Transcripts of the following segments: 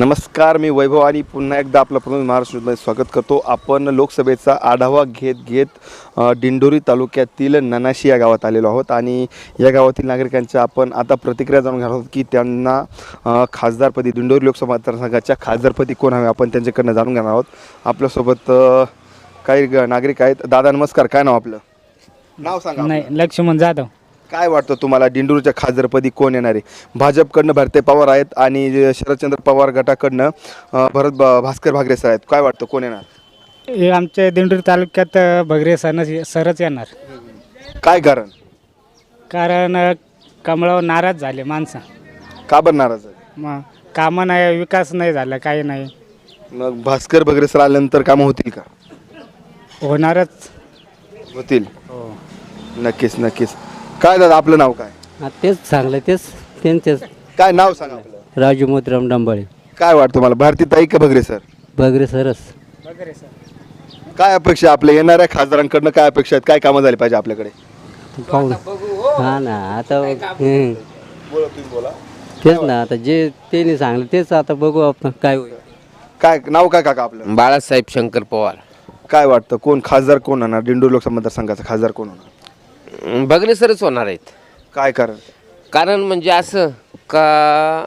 नमस्कार मी वैभव आणि पुन्हा एकदा आपलं प्रमुख महाराष्ट्रामध्ये स्वागत करतो. आपण लोकसभेचा आढावा घेत घेत दिंडोरी तालुक्यातील ननाशी या गावात आलेलो आहोत आणि या गावातील नागरिकांच्या आपण आता प्रतिक्रिया जाणून घेणार आहोत की त्यांना खासदारपदी दिंडोरी लोकसभा मतदारसंघाच्या खासदारपदी कोण हवे आपण त्यांच्याकडनं जाणून घेणार आहोत. आपल्यासोबत काही नागरिक आहेत. दादा नमस्कार. काय नाव आपलं? नाव सांगा नाही लक्ष्मण जाधव. काय वाटतं तुम्हाला? दिंडोरीच्या खासदारपदी कोण येणार आहे? भाजपकडनं भरते पवार आहेत आणि शरदचंद्र पवार गटाकडनं अं, भरत ब- भास्कर भागरे सर आहेत. काय वाटतं? कोण येणार? हे आमच्या दिंडोरी तालुक्यात अ, भगरे सरच सरच येणार. काय कारण? कारण अ, कमळावर नाराज झाले माणसं. का बरं नाराज आहे मग कामं नाही विकास नाही झाला काही नाही. मग भास्कर भगरे सर आल्यानंतर कामं होतील का? होणारच. होतील. हो. नक्कीच नक्कीच. काय दादा आपलं नाव काय? हा तेच सांगलं तेच त्यांचेच. काय नाव सांगा आपलं? राजू मोतीराम डांबाळे. काय वाटतं तुम्हाला? भारती ताई का भगरे सर? बगरे सरस. भगरे सर. काय अपेक्षा आहे आपल्या? येणाऱ्या खासदारांकडनं काय अपेक्षा आहेत? काय कामं झाली पाहिजे आपल्याकडे? पाहू हा ना आता हं. तेच ना आता जे त्यांनी सांगलं तेच आता बघू आपण काय होईल. काय नाव काय काका आपलं? बाळासाहेब शंकर पवार. काय वाटतं? कोण खासदार कोण होणार? दिंडोरी लोकसभा मतदारसंघाचा खासदार कोण होणार? बघणे सरच होणार आहेत. काय कारण? कारण म्हणजे असं का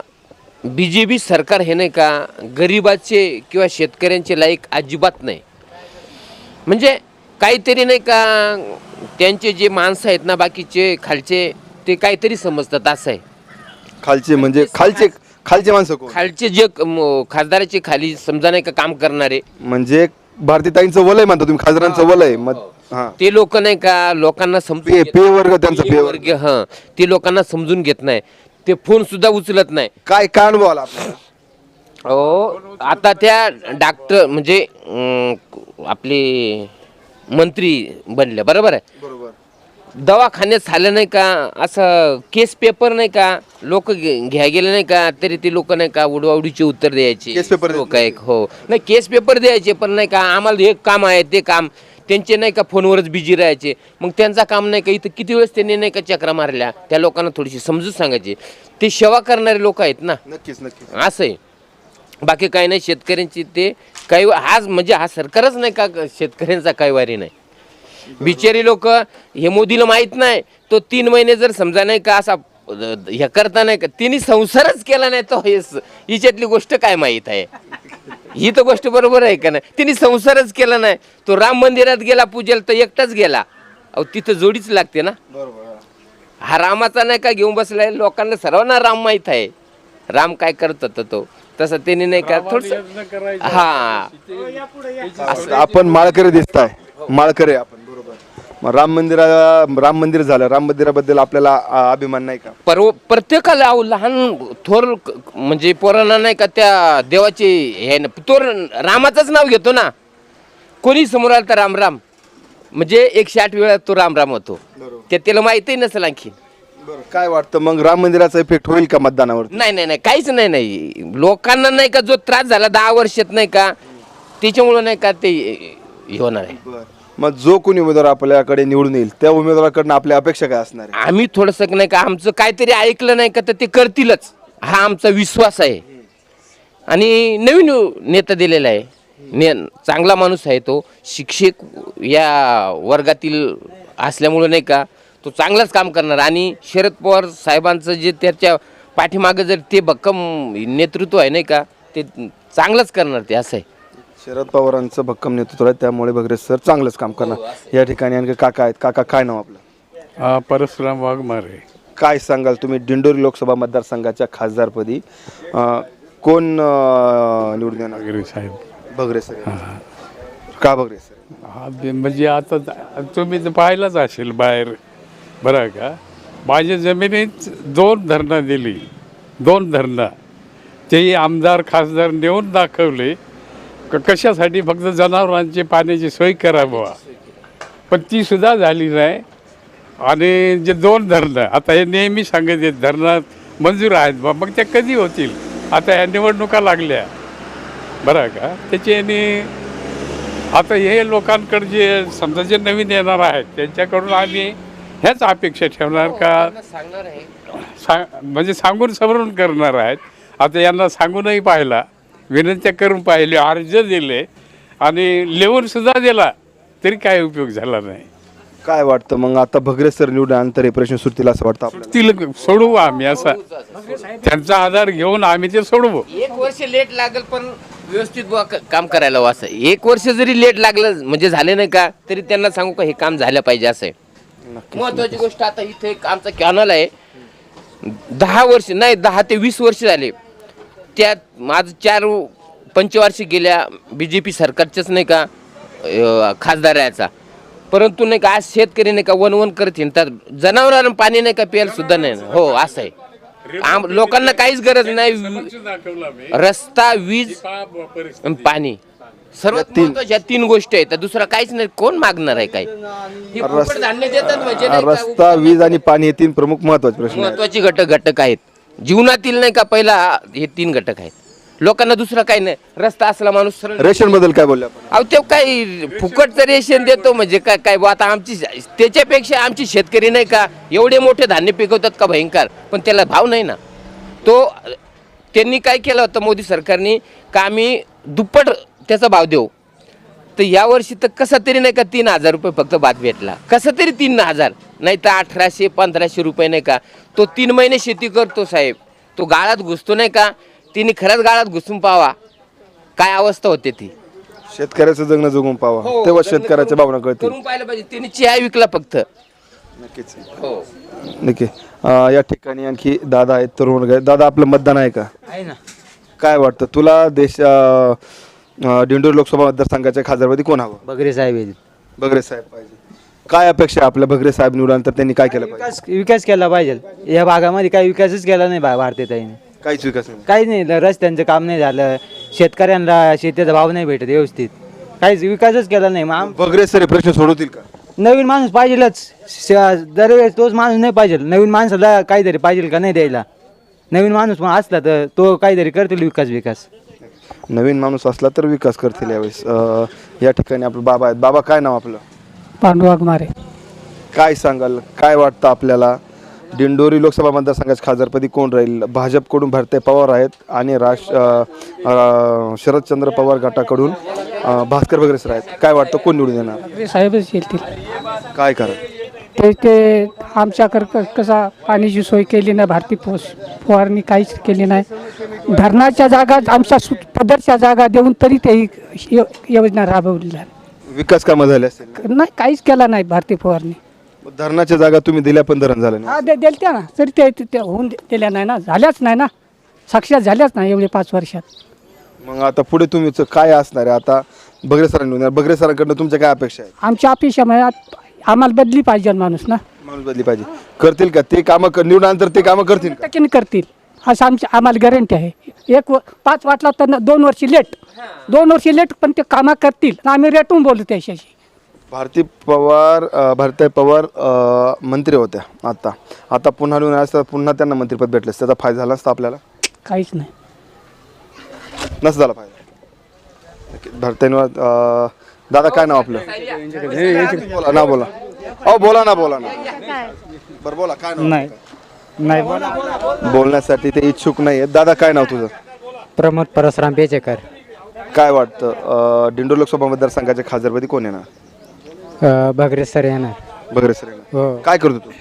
बी जे पी सरकार हे नाही का गरिबाचे किंवा शेतकऱ्यांचे लायक अजिबात नाही. म्हणजे काहीतरी नाही का त्यांचे जे माणसं आहेत ना बाकीचे खालचे ते काहीतरी समजतात असं आहे. खालचे म्हणजे खालचे खालचे माणसं कोण? खालचे जे म- खासदाराचे खाली समजा नाही का काम करणारे. म्हणजे भारतीताईंचं वलय म्हणता तुम्ही खासदारांचं वलय. मग हा. ते लोक नाही का लोकांना समजून पे घेत- पे वर्ग त्यांचा पे वर्ग. वर्ग हं. ते लोकांना समजून घेत नाही. ते फोन सुद्धा उचलत नाही. काय काय अनुभव आला आपल्याला? हो आता त्या डॉक्टर म्हणजे अं, आपले मंत्री बनले बरोबर आहे? बरोबर. दवाखान्यात झालं नाही का असं केस पेपर नाही का लोक घ्या गेले नाही का तरी ते लोक नाही का उडवाउडीचे उत्तर द्यायचे. केस पेपर देत लोक एक हो. नाही केस पेपर द्यायचे पण नाही का आम्हाला हे काम आहे ते काम त्यांचे नाही का फोनवरच बिझी राहायचे. मग त्यांचा काम नाही का इथं किती वेळेस त्यांनी नाही का चक्रा मारल्या? त्या लोकांना थोडीशी समजून सांगायची. ते सेवा करणारे लोक आहेत ना. नक्कीच नक्कीच. असं आहे. बाकी काही नाही शेतकऱ्यांची ते काही हा म्हणजे हा सरकारच नाही का शेतकऱ्यांचा काही वारी नाही. बिचारी लोक हे मोदीला माहीत नाही तो तीन महिने जर समजा नाही का असा हे करता नाही का? तिने संसारच केला नाही तो हे हिच्यातली गोष्ट काय माहीत आहे? ही तर गोष्ट बरोबर आहे का नाही? तिने संसारच केला नाही. तो राम मंदिरात गेला पूजेला तर एकटाच गेला. अहो तिथं जोडीच लागते ना. हा रामाचा नाही का घेऊन बसलाय? लोकांना सर्वांना राम माहीत आहे. राम काय करत होता तो? तसं त्यांनी नाही का थोडस हा. असं आपण माळकरी दिसताय. माळकरी आपण. मग राम मंदिरा राम मंदिर झालं. राम मंदिराबद्दल आपल्याला अभिमान नाही का? परव प्रत्येकाला अहो लहान थोर क- म्हणजे पोरांना नाही का त्या देवाचे हे न- तो रामाचंच नाव घेतो ना. कोणी समोर आलं तर राम राम. म्हणजे एकशे आठ वेळा तो राम राम होतो. ते त्याला माहितही नसेल आणखी. काय वाटतं मग राम मंदिराचा इफेक्ट होईल का मतदानावर नाही नाही नाही काहीच नाही नाही. लोकांना नाही का जो त्रास झाला दहा वर्षात नाही का त्याच्यामुळं नाही का ते हे होणार आहे. मग जो कोणी उमेदवार आपल्याकडे निवडून येईल त्या उमेदवाराकडनं आपल्या अपेक्षा काय असणार आहे? आम्ही थोडंसं नाही का आमचं काहीतरी ऐकलं नाही का तर ते करतीलच. हा आमचा विश्वास आहे. आणि नवीन नेता दिलेला आहे. ने चांगला माणूस आहे तो. शिक्षक या वर्गातील असल्यामुळं नाही का तो चांगलंच काम करणार. आणि शरद पवार साहेबांचं जे त्याच्या पाठीमागं जर ते भक्कम नेतृत्व आहे नाही का ते चांगलंच करणार ते असं आहे. शरद पवारांचं भक्कम नेतृत्व आहे त्यामुळे बगरे सर चांगलंच काम करणार. या ठिकाणी आणखी काका आहेत. काका काय नाव आपलं? हा परशुराम वाघमारे. काय सांगाल तुम्ही? दिंडोरी लोकसभा मतदारसंघाच्या खासदारपदी अं, कोण अं, निवडून येणार? वगैरे साहेब. भगरे सर. का भगरे सर? हा म्हणजे आता तुम्ही तर पाहिलंच असेल बाहेर. बरं आहे का? माझ्या जमिनीत दोन धरणं दिली. दोन धरणं. तेही आमदार खासदार नेऊन दाखवले. क कशासाठी फक्त जनावरांची पाण्याची सोय करा बुवा. पण ती सुद्धा झाली नाही. आणि जे दोन धरणं आता हे नेहमी सांगत आहेत धरणात मंजूर आहेत बा मग त्या कधी होतील? आता ह्या निवडणुका लागल्या. बरं का? त्याच्याने आता हे लोकांकडे जे समजा जे नवीन येणार आहेत त्यांच्याकडून आम्ही ह्याच अपेक्षा ठेवणार का? सांगणार आहे. सांग म्हणजे सांगून समरून करणार आहेत. आता यांना सांगूनही पाहिला. विनंत्या करून पाहिले अर्ज दिले आणि लिहून सुद्धा दिला तरी काय उपयोग झाला नाही. काय वाटतं मग आता भगरे सर निवडून आल्यानंतर हे प्रश्न सुटतील असं वाटतं आपल्याला? तिला सोडवू आम्ही असा. त्यांचा आधार घेऊन आम्ही ते सोडवू. एक वर्ष लेट लागल पण व्यवस्थित बुवा क- काम करायला हवं असं. एक वर्ष जरी लेट लागलं म्हणजे झाले नाही का तरी त्यांना सांगू का हे काम झालं पाहिजे असं आहे. महत्वाची गोष्ट आता इथे एक आमचा कॅनल आहे. दहा वर्ष नाही दहा ते वीस वर्ष झाले. त्यात माझं चार पंचवार्षिक गेल्या बी जे पी सरकारच्याच नाही का खासदार याचा परंतु नाही का आज शेतकरी नाही का वन वन करत हिंडतात जनावरांना पाणी नाही का प्यायला सुद्धा नाही. हो असं आहे. आम लोकांना काहीच गरज नाही. रस्ता वीज पाणी. सर्वात महत्त्वाच्या तीन गोष्टी आहेत. दुसरं काहीच नाही. कोण मागणार आहे काय हे देतात म्हणजे रस्ता वीज आणि पाणी हे तीन प्रमुख महत्त्वाचे प्रश्न महत्त्वाचे घटक घटक आहेत. जीवनातील नाही का पहिला हे तीन घटक आहेत. लोकांना दुसरं काही नाही. रस्ता असला माणूस सरळ रेशनबद्दल काय बोलले अहो ते काही फुकटचं रेशन देतो म्हणजे काय काय बुवा आता आमची त्याच्यापेक्षा आमची शेतकरी नाही का एवढे मोठे धान्य पिकवतात का भयंकर? पण त्याला भाव नाही ना. तो त्यांनी काय केलं होतं मोदी सरकारने का आम्ही दुप्पट त्याचा भाव देऊ. तर यावर्षी तर कसा तरी नाही का तीन हजार रुपये फक्त भात भेटला. कसं तरी तीन हजार. नाही तर अठराशे पंधराशे रुपये नाही का. तो तीन महिने शेती करतो साहेब. तो गाळात घुसतो नाही का. तिने खरंच गाळात घुसून पावा. काय अवस्था होते ती. शेतकऱ्याचं जगणं जगून पावा. तेव्हा शेतकऱ्याच्या भावना कळतील. करून पाहिलं पाहिजे. तिने चहा विकला फक्त. नक्कीच. हो. नक्की अं, या ठिकाणी आणखी दादा आहेत तरुण वर्ग दादा आपलं मतदान आहे का? आहे ना. काय वाटतं? तुला देश अं, अं, दिंडोरी लोकसभा मतदारसंघाच्या खासदारपदी कोण हवं? बगरे साहेब आहेत. भगरे साहेब पाहिजे. काय अपेक्षा आहे आपल्या भगरे साहेब निवडल्यानंतर त्यांनी काय केलं पाहिजे विकास विकास केला पाहिजे. या भागामध्ये काही विकासच केला नाही भा भारतीताईने काहीच विकास नाही. काहीच नाही ल- रस्त्यांचं काम नाही झालं. शेतकऱ्यांना शेतीचा भाव नाही भेटत व्यवस्थित. काहीच विकासच केला नाही. मग आम- भगरे सर हे प्रश्न सोडवतील का? नवीन माणूस पाहिजेलच. श- दरवेळेस तोच माणूस नाही पाहिजे. नवीन माणसाला काहीतरी पाहिजे का नाही द्यायला? नवीन माणूस पण असला तर तो काहीतरी करतील विकास विकास नवीन माणूस असला तर विकास करतील यावेळेस. अं, या ठिकाणी आपलं बाबा आहेत. बाबा काय नाव आपलं? पांडुवाग मारे काय सांगाल? काय वाटतं आपल्याला? दिंडोरी लोकसभा मतदारसंघाच्या खासदारपदी कोण राहील? भाजपकडून भरते पवार आहेत आणि अं, अं, शरदचंद्र पवार गटाकडून अं, भास्कर वगैरे सर आहेत. काय वाटतं? कोण निवडून येणार? साहेबच येतील. काय करा ते ते आमच्याकडं कसा पाण्याची सोय केली नाही भारती पोस फवारणी काहीच केली नाही. धरणाच्या जागा आमच्या सु पदरच्या जागा देऊन तरी ते ही यो- योजना राबवली नाही. विकास कामं झाले असतील नाही काहीच केला नाही भारती फवारणी. धरणाच्या जागा तुम्ही दिल्या पण धरण झालं नाही. हा दे दिलत्या ना. तरी ते ते- ते होऊन दे- दिल्या नाही ना. झाल्याच नाही ना. साक्षात झाल्याच नाही एवढे पाच वर्षात. मग आता पुढे तुम्ही काय असणार आहे? आता बगरे सरांनी निवडणार बगरे सरांकडनं तुमच्या काय अपेक्षा आहेत? आमच्या अपेक्षा म्हणजे आत- आम्हाला बदली पाहिजे माणूस ना. माणूस बदली पाहिजे. करतील का? ते कामं क- निवडल्यानंतर ते कामं करतील का? टक्क्याने करतील. असं आमची आम्हाला गॅरंटी आहे. एक व- पाच वाटला तर न- दोन वर्षी लेट दोन वर्षी लेट पण ते कामं करतील. आणि आम्ही रेटून बोलू त्याच्याशी. भारती पवार अं, भारतीय पवार अं, मंत्री होत्या आता. आता पुन्हा निवडून आल्या असता पुन्हा त्यांना मंत्रिपद भेटलं असतं. त्याचा फायदा झाला असता आपल्याला? काहीच नाही. नसं झाला फायदा. नक्की. अं, दादा काय नाव आपलं? बोला ना बोला. अहो बोला ना बोला ना. बरं बोला काय नाव नाही. नाही बोलण्यासाठी ते इच्छुक नाही आहेत दादा काय नाव तुझं? प्रमोद परसराम पेचेकर. काय वाटतं? अं, दिंडोर लोकसभा मतदारसंघाच्या खासदारपदी कोण येणार? बगरे सर येणार. बगरे सर येणार. हो. काय करतो तू?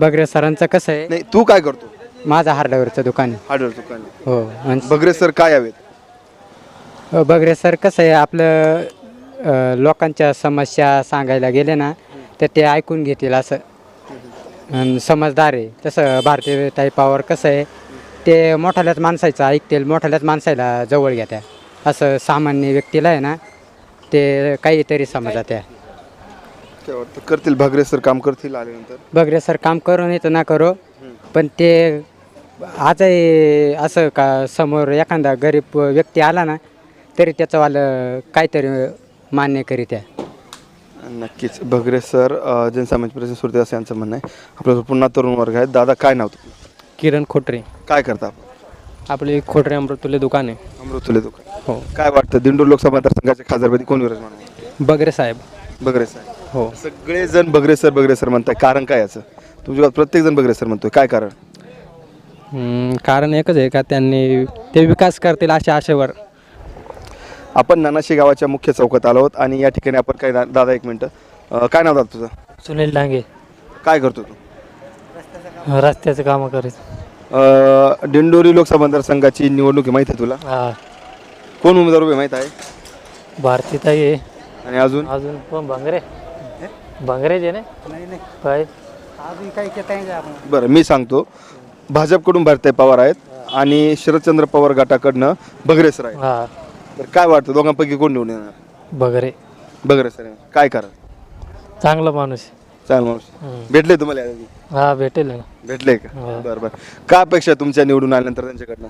बगरे सरांचं कसं आहे? नाही तू काय करतो? माझं हार्डवेअरचं दुकान आहे. हार्डवेअर दुकान हो आणि बगरे सर काय यावेत बगरे सर कसं आहे आपलं अ, लोकांच्या समस्या सांगायला गेले ना तर ते ऐकून घेतील असं. आणि समजदार आहे. तसं भारतीय टाईपावर कसं आहे ते मोठाल्याच माणसाचं ऐकतील मोठाल्याच माणसाला जवळ घेत्या. असं सामान्य व्यक्तीला आहे ना ते काहीतरी काय वाटतं करतील? भगरे सर काम करतील आल्यानंतर? बगरे सर काम करू नाही तर ना करो पण ते आजही असं का समोर एखादा गरीब व्यक्ती आला ना तरी त्याचंवालं काहीतरी मान्य करीत आहे. नक्कीच. भगरे सर अं, जनसामान्य प्रश्न सुरते असं यांचं म्हणणं आहे. आपलं पुन्हा तरुण वर्ग आहे दादा काय नाव तुझं किरण खोटरे. काय करता आपण? आपले खोटरे अमृतुल्य दुकान आहे. अमृतुले दुकान. हो. काय वाटतं? दिंडोर लोकसभा मतदारसंघाच्या खासदारपदी कोण विराजमान होणार? बगरे साहेब. बगरे सर हो. सगळे जण बगरे सर बगरे सर म्हणताय. कारण काय याचं? तुमच्या गावात प्रत्येक जण बगरे सर म्हणतोय. काय कारण? हम्म, कारण एकच आहे का? त्यांनी ते विकास करतील अशा आशेवर. आपण नानाशी गावाच्या मुख्य चौकात आलो आहोत आणि या ठिकाणी आपण काय दा- दादा एक मिनटं. अ, काय नाव दादा तुझं? सुनील डांगे. काय करतो तू? रस्त्याचं कामं करीत. अ, दिंडोरी लोकसभा मतदारसंघाची निवडणूक आहे माहिती आहे तुला? हा. कोण उमेदवार उभे माहीत आहे? भारतीताई आहे. आणि अजून? अजून कोण? भांगरे. भांगरेच आहे ना? काय? बरं मी सांगतो. भाजपकडून भारतीय पवार आहेत आणि शरदचंद्र पवार गटाकडनं बगरेसर आहेत. हा. तर काय वाटतं? दोघांपैकी कोण निवडून येणार? बगरे बगरेसर आहे. काय करा? चांगला माणूस आहे. मावशी हम्म. भेटले तुम्हाला याआधी? हा भेटेल ना. भेटले का? हो. बरं बरं. काय अपेक्षा आहे तुमच्या निवडून आल्यानंतर त्यांच्याकडनं?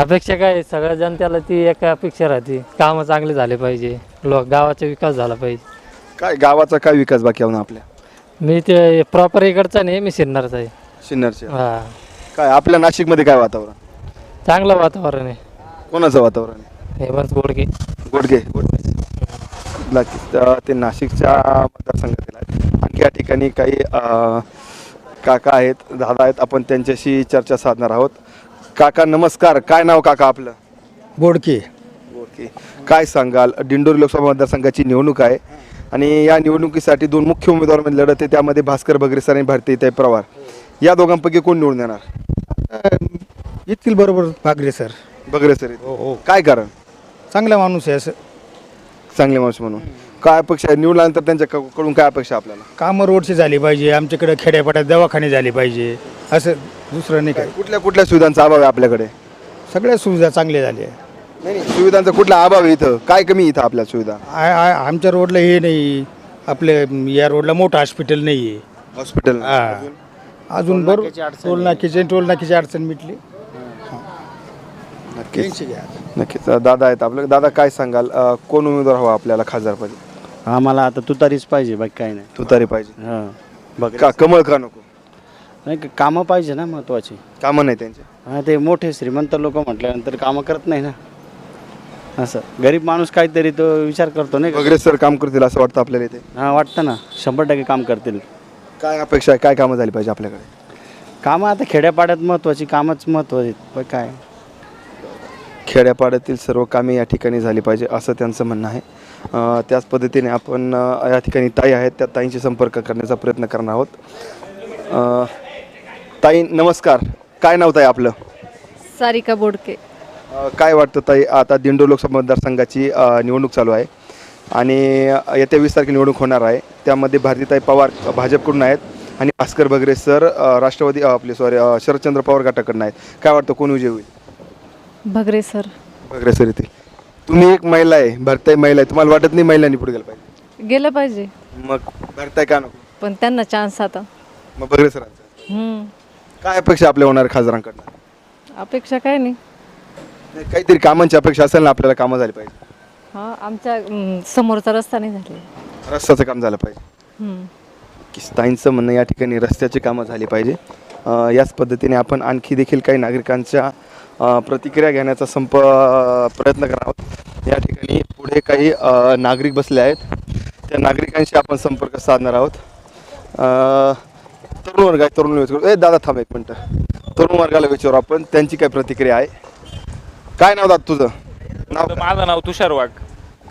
अपेक्षा काय आहे? सगळ्या जनतेला ती एक अपेक्षा राहते. कामं चांगले झाले पाहिजे. लोक गावाचा विकास झाला पाहिजे. काय गावाचा काय विकास बाकी आहे ना आपल्या? मी ते प्रॉपर इकडचा नाही मी सिन्नरचा आहे. सिन्नरचे हा. काय आपल्या नाशिकमध्ये काय वातावरण? चांगलं वातावरण आहे. कोणाचं वातावरण आहे? हेमंत गोडके गोडगे गोडगे नक्कीच. तर ते नाशिकच्या मतदारसंघातील आहेत. आणखी या ठिकाणी काही अ, काका आहेत दादा आहेत. आपण त्यांच्याशी चर्चा साधणार आहोत. काका नमस्कार. काय नाव काका आपलं? बोडके. ओके काय सांगाल? दिंडोरी लोकसभा मतदारसंघाची निवडणूक आहे. आणि या निवडणुकीसाठी दोन मुख्य उमेदवारांमध्ये लढत आहे. त्यामध्ये भास्कर बगरेसर आणि भारतीय पवार या दोघांपैकी कोण निवडून येणार? येतील बरोबर भागले सर बगरेसर हो हो. काय कारण? चांगला माणूस आहे असं. चांगले माणूस म्हणून. काय अपेक्षा आहे? निवडल्यानंतर त्यांच्याकडून काय अपेक्षा आहे आपल्याला? कामं रोडची झाली पाहिजे आमच्याकडे खेड्यापाड्यात दवाखाने झाले पाहिजे असं दुसरं नाही काय कुठल्या कुठल्या सुविधांचा अभाव आहे आपल्याकडे? सगळ्या सुविधा चांगल्या झाल्या. नाही नाही, सुविधांचा कुठला अभाव आहे इथं? काय कमी आहे इथं आपल्या सुविधा? आ- आ- आमच्या रोडला हे नाही. आपल्या या रोडला मोठं हॉस्पिटल नाही आहे हॉस्पिटल हा. अजून बरोबर टोल नाकीचे टोल नाकीची अडचण मिटली. नक्कीच. दादा आहेत आपलं. दादा काय सांगाल? अं, कोण उमेदवार हवा आपल्याला खासदारपदी? आम्हाला आता तुतारीच पाहिजे बाकी काही नाही. तुतारी पाहिजे. हां. बघ. का कमळ का नको? नाही का कामं पाहिजे ना महत्त्वाची कामं नाही त्यांचे. हां ते मोठे श्रीमंत लोक म्हटल्यानंतर कामं करत नाही ना. असं. गरीब माणूस काहीतरी तो विचार करतो नाही का? वगैरे सर काम करतील असं वाटतं आपल्याला इथे? हां वाटतं ना. शंभर टक्के काम करतील. काय अपेक्षा आहे? काय कामं झाली पाहिजे आपल्याकडे? कामं आता खेड्यापाड्यात महत्त्वाची कामच महत्त्वाची. पण काय? खेड्यापाड्यातील सर्व कामे या ठिकाणी झाली पाहिजे असं त्यांचं म्हणणं आहे. त्याच पद्धतीने आपण या ठिकाणी ताई आहेत त्या ताईंशी संपर्क करण्याचा प्रयत्न करणार आहोत. ताई नमस्कार. काय नाव ताई आपलं? सारिका बोडके. काय वाटतं ताई आता दिंडोर लोकसभा मतदारसंघाची निवडणूक चालू आहे आणि येत्या वीस तारखेला निवडणूक होणार आहे. त्यामध्ये भारतीताई पवार भाजपकडून आहेत आणि भास्कर बगरे सर राष्ट्रवादी आपले सॉरी शरदचंद्र पवार गटाकडून आहेत. काय वाटतं कोण विजय होईल? भगरे सर. बगरे सर येतील. तुम्ही एक महिला आहे भारताई महिला आहे. तुम्हाला वाटत नाही महिलांनी पुढे गेलं पाहिजे? गेलं पाहिजे. मग भारताई का नको? पण त्यांना चान्स आता. मग सरांचं. हम्म. काय अपेक्षा आपल्या होणार खासदारांकडनं? अपेक्षा काय नाही. नाही, काहीतरी कामांची अपेक्षा असेल ना आपल्याला कामं झाली पाहिजे. हा आमच्या हम्म, समोरचा रस्ता नाही झाले. रस्त्याचं काम झालं पाहिजे. किस्ताईंचं म्हणणं या ठिकाणी रस्त्याची कामं झाली पाहिजे. अ, याच पद्धतीने आपण आणखी देखील काही नागरिकांच्या प्रतिक्रिया घेण्याचा संप प्रयत्न आहोत या ठिकाणी पुढे काही नागरिक बसले आहेत. त्या नागरिकांशी आपण संपर्क साधणार आहोत. तरुण वर्ग आहे तरुण विचारू ए दादा थांब एक मिनटं. तरुण वर्गाला विचारू आपण. त्यांची काय प्रतिक्रिया आहे? काय नाव दादा तुझं? नाव? माझं नाव तुषार वाघ.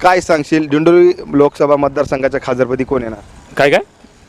काय सांगशील? दिंडोरी लोकसभा मतदारसंघाच्या खासदारपदी कोण येणार? काय काय?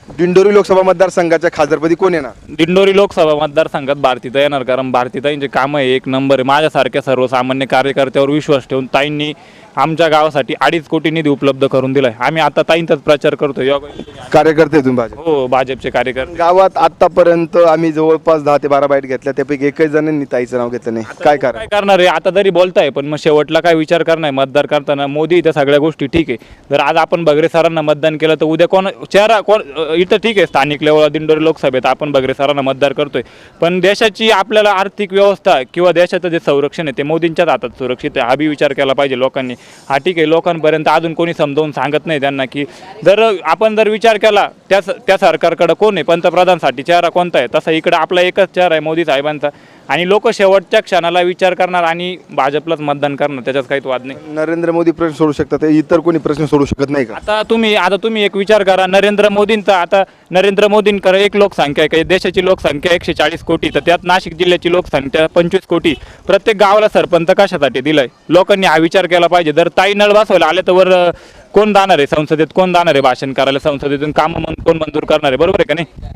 दिंडोरी लोकसभा मतदारसंघाच्या खासदारपदी कोण येणार? दिंडोरी लोकसभा मतदारसंघात भारतीता येणार कारण भारतीताईंचे कामं आहे एक नंबर आहे. माझ्यासारख्या सर्वसामान्य कार्यकर्त्यावर विश्वास ठेवून ताईंनी आमच्या गावासाठी अडीच कोटी निधी उपलब्ध करून दिलाय. आम्ही आता ताईंचाच प्रचार करतो योगा कार्यकर्ते तुम्ही भाजप. हो भाजपचे कार्यकर्ते. गावात आतापर्यंत आम्ही जवळपास दहा ते बारा बाईट घेतल्या त्यापैकी एकही जणांनी ताईचं नाव घेतलं नाही. काय कारण? काय करणार आहे? आता तरी बोलताय पण मग शेवटला काय विचार करणार? मतदार करताना मोदी त्या सगळ्या गोष्टी ठीक आहे. जर आज आपण बगरे सरांना मतदान केलं तर उद्या कोण चेहरा कोण अ, इथं ठीक आहे. स्थानिक लेवलला दिंडोरी लोकसभेत आपण बगरे सरांना मतदार करतोय. पण देशाची आपल्याला आर्थिक व्यवस्था किंवा देशाचं जे संरक्षण आहे ते मोदींच्याच हातात सुरक्षित आहे. हा बी विचार केला पाहिजे लोकांनी. हा ठीक आहे लोकांपर्यंत अजून कोणी समजावून सांगत नाही त्यांना की जर आपण जर विचार केला त्या त्या सरकारकडं कोण आहे? पंतप्रधानसाठी चेहरा कोणता आहे? तसा इकडं आपला एकच चेहरा आहे मोदी साहेबांचा. आणि लोक शेवटच्या क्षणाला विचार करणार आणि भाजपलाच मतदान करणार त्याच्यात काहीच वाद नाही. नरेंद्र मोदी प्रश्न सोडू शकतात इतर कोणी प्रश्न सोडू शकत नाही का? आता तुम्ही आता तुम्ही एक विचार करा नरेंद्र मोदींचा आता नरेंद्र मोदींकडे एक लोकसंख्या आहे देशाची लोकसंख्या एकशे चाळीस कोटी तर त्यात नाशिक जिल्ह्याची लोकसंख्या पंचवीस कोटी. प्रत्येक गावाला सरपंच कशासाठी दिलाय? लोकांनी हा विचार केला पाहिजे. जर ताई नळ बसवायला आले तर वर अं, कोण जाणार आहे संसदेत? कोण जाणार आहे भाषण करायला संसदेतून? कामं मन- कोण मंजूर करणार आहे? बरोबर आहे का नाही?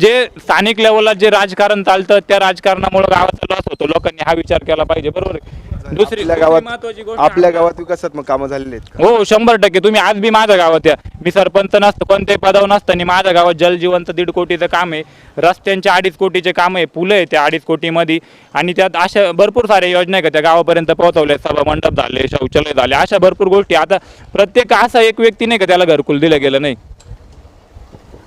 जे स्थानिक लेवलला जे राजकारण चालतं त्या राजकारणामुळे गावाचा लॉस होतो. लोकांनी हा विचार केला पाहिजे बरोबर आहे? दुसरी आपल्या गावात गोष्ट आपल्या गावात विकासात्मक कामं झालेली आहेत? हो शंभर टक्के. तुम्ही आज बी माझ्या गावात या. मी सरपंच नसतं कोणत्याही पदावर नसताना माझ्या गावात जलजीवनचं दीड कोटीचं काम आहे. रस्त्यांचे अडीच कोटीचे काम आहे फुलं आहे त्या अडीच कोटीमध्ये. आणि त्यात अशा भरपूर साऱ्या योजना आहे का त्या गावापर्यंत पोहोचवल्या सभा मंडप झाले शौचालय झाले अशा भरपूर गोष्टी. आता प्रत्येक असा एक व्यक्ती नाही का त्याला घरकुल दिलं गेलं नाही?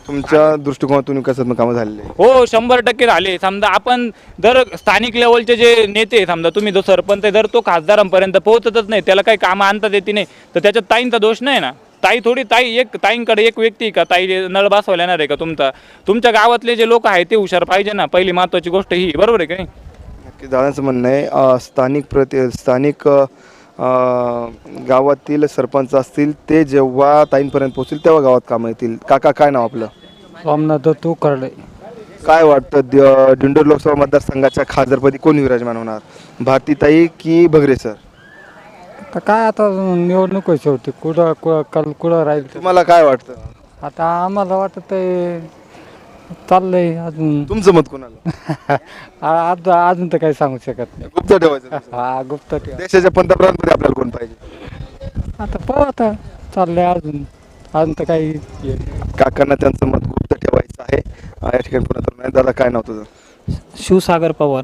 तुमच्या दृष्टिकोनातून विकासात्मक कामं झालेली हो शंभर टक्के झाले. समजा आपण जर स्थानिक लेवलचे जे नेते समजा तुम्ही जो सरपंच आहे जर तो खासदारांपर्यंत पोहोचतच नाही. त्याला काही कामं आणता येते नाही. तर त्याच्यात ताईंचा दोष नाही ना? ताई थोडी ताई एक ताईंकडे एक व्यक्ती आहे का? ताई नळ बसवायला येणार आहे का तुमचा? तुमच्या गावातले जे लोक आहेत ते हुशार पाहिजे ना? पहिली महत्वाची गोष्ट ही बरोबर आहे का नाही? नक्की दादांचं म्हणणं आहे अं, स्थानिक प्रति स्थानिक अं, गावातील सरपंच असतील ते जेव्हा ताईंपर्यंत पोहोचतील तेव्हा गावात कामं येतील. काका काय नाव आपलं? सोमनाथ तू करडे. काय वाटतं द- दिंडोर लोकसभा मतदारसंघाच्या खासदारपदी कोण विराजमान होणार? भारतीताई की भगरे सर? तर काय आता निवडणूक आहे शेवटी. कुठं कु- कल कुठं राहील तुम्हाला काय वाटतं? आता आम्हाला वाटत ते चाललंय अजून. तुमचं मत कोणाला? आज अजून तर काही सांगू शकत नाही. गुप्त ठेवायचं हा गुप्त ठेवा. देशाच्या पंतप्रधानपदी आपल्याला कोण पाहिजे? आता पाहू आता. चाललंय अजून. अजून तर काही हे नाही. काकांना त्यांचं मत गुप्त ठेवायचं आहे. अं, या ठिकाणी पुन्हा. दादा काय नाव तुझं? शिवसागर पवार.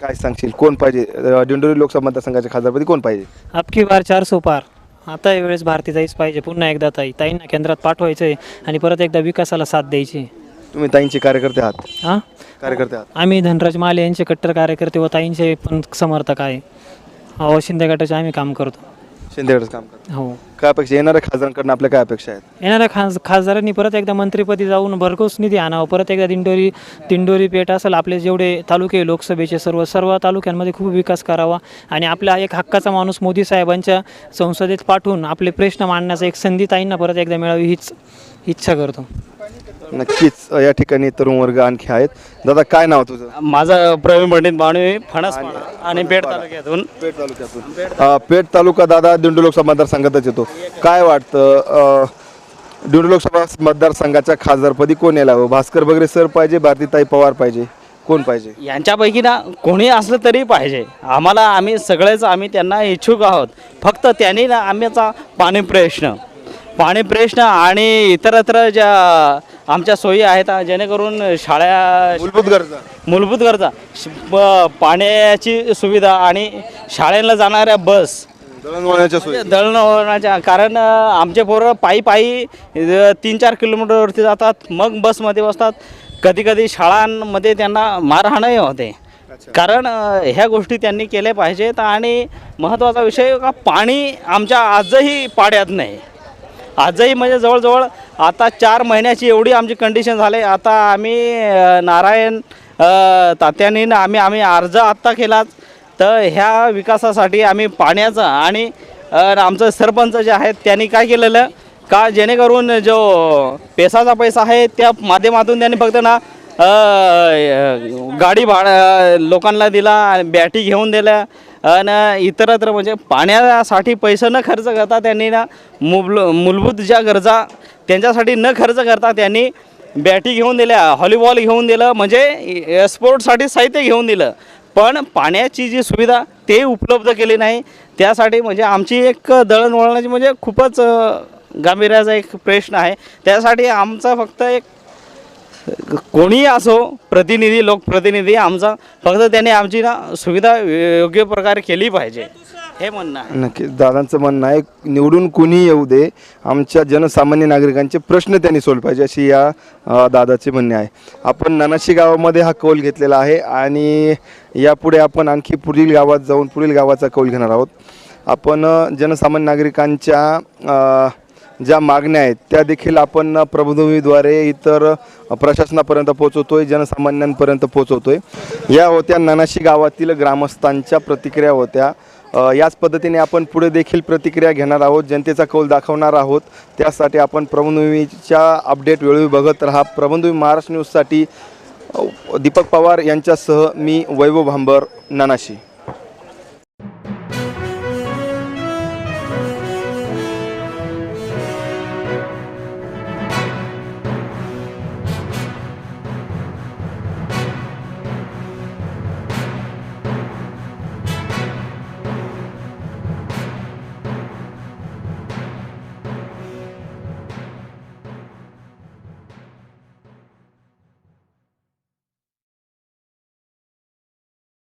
काय सांगशील? कोण पाहिजे? अं, दिंडोरी लोकसभा मतदारसंघाच्या खासदारपदी कोण पाहिजे? अबकी बार चार सो पार. आता यावेळेस भारती जाईच पाहिजे. पुन्हा एकदा ताई. ताईंना केंद्रात पाठवायचं आहे आणि परत एकदा विकासाला साथ द्यायची. तुम्ही ताईंचे कार्यकर्ते आहात. हां? कार्यकर्ते आहात. आम्ही धनराज माले यांचे कट्टर कार्यकर्ते व ताईंचे पण समर्थक आहे. अहो शिंदे गटाचे आम्ही काम करतो. शिंदेगडच काम करतात हो. काय अपेक्षा? येणाऱ्या खासदारांकडून आपल्या काय अपेक्षा आहेत? येणाऱ्या खास खासदारांनी परत एकदा मंत्रिपदी जाऊन भरघोस निधी आणावं. परत एकदा दिंडोरी दिंडोरी पेठ असेल आपले जेवढे तालुके लोकसभेचे सर्व सर्व तालुक्यांमध्ये खूप विकास करावा. आणि आपला एक हक्काचा माणूस मोदी साहेबांच्या संसदेत पाठवून आपले प्रश्न मांडण्याचा एक संधी ताईंना परत एकदा मिळावी हीच इच्छा करतो. नक्कीच या ठिकाणी तरुण वर्ग आणखी आहेत. दादा काय नाव तुझं? माझा प्रवीण पंडित बाणवे फणस आणि पेठ तालुक्यातून. पेठ तालुक्यातून. अं, पेठ तालुका दादा दिंडोरी लोकसभा मतदारसंघातच येतो. काय वाटतं अं, दिंडोरी लोकसभा मतदारसंघाच्या खासदारपदी कोण यायला हवं भास्कर बगरे सर पाहिजे भारतीताई पवार पाहिजे. कोण पाहिजे? यांच्यापैकी ना कोणी असलं तरी पाहिजे. आम्हाला आम्ही सगळेच आम्ही त्यांना इच्छुक आहोत. फक्त त्यांनी ना आम्हाचा पाणी प्रश्न पाणी प्रश्न आणि इतरत्र ज्या आमच्या सोयी आहेत जेणेकरून शाळा मूलभूत गरजा. मूलभूत गरजा. श- प- पाण्याची सुविधा आणि शाळेला जाणाऱ्या बस. दळणवळणाच्या सोयी. दळणवळणाच्या कारण अ, आमचे पोरं पायी पायी अ, तीन चार किलोमीटरवरती जातात मग बसमध्ये बसतात. कधी कधी शाळांमध्ये त्यांना मारहाणही होते. कारण अ, ह्या गोष्टी त्यांनी केल्या पाहिजेत आणि महत्त्वाचा विषय का पाणी आमच्या आजही पाड्यात नाही. आजही म्हणजे जवळजवळ आता चार महिन्याची एवढी आमची कंडिशन झाली. आता आम्ही नारायण तात्यांनी आम्ही आम्ही अर्ज आत्ता केलाच तर ह्या विकासासाठी आम्ही पाण्याचं आणि आमचं सरपंच जे आहेत त्यांनी काय केलेलं? का जेणेकरून जो पेसाचा पैसा आहे त्या माध्यमातून त्यांनी फक्त ना गाडी भाडं लोकांना दिला आणि बॅटी घेऊन दिल्या. आणि इतरत्र म्हणजे पाण्यासाठी पैसे न खर्च करता त्यांनी ना मुबल मूलभूत ज्या गरजा त्यांच्यासाठी न खर्च करता त्यांनी बॅटी घेऊन दिल्या हॉलीबॉल घेऊन दिलं म्हणजे स्पोर्टसाठी साहित्य घेऊन दिलं. पण पाण्याची जी सुविधा ते उपलब्ध केली नाही. त्यासाठी म्हणजे आमची एक दळणवळणाची म्हणजे खूपच गांभीर्याचा एक प्रश्न आहे. त्यासाठी आमचा फक्त एक कोणीही असो प्रतिनिधी लोकप्रतिनिधी आमचा फक्त त्याने आमची ना सुविधा योग्य प्रकारे केली पाहिजे. हे म्हणणं आहे. नक्की दादांचं म्हणणं आहे निवडून कुणी येऊ दे आमच्या जनसामान्य नागरिकांचे प्रश्न त्यांनी सोडले पाहिजे अशी या अ, दादाचे म्हणणे आहे. आपण नानाशी गावामध्ये हा कौल घेतलेला आहे आणि यापुढे आपण आणखी पुढील गावात जाऊन पुढील गावाचा कौल घेणार आहोत. आपण अ, जनसामान्य नागरिकांच्या अ, ज्या मागण्या आहेत त्या देखील आपण प्रबोधिनीद्वारे इतर प्रशासनापर्यंत पोहोचवतोय जनसामान्यांपर्यंत पोहोचवतोय. या होत्या ननाशी गावातील ग्रामस्थांच्या प्रतिक्रिया होत्या. याच पद्धतीने आपण पुढे देखील प्रतिक्रिया घेणार आहोत. जनतेचा कौल दाखवणार आहोत. त्यासाठी आपण प्रबंधभूमीच्या अपडेट वेळोवेळी बघत राहा. प्रबंधभूमी महाराष्ट्र न्यूजसाठी दीपक पवार यांच्यासह मी वैभव भांबर नानाशी.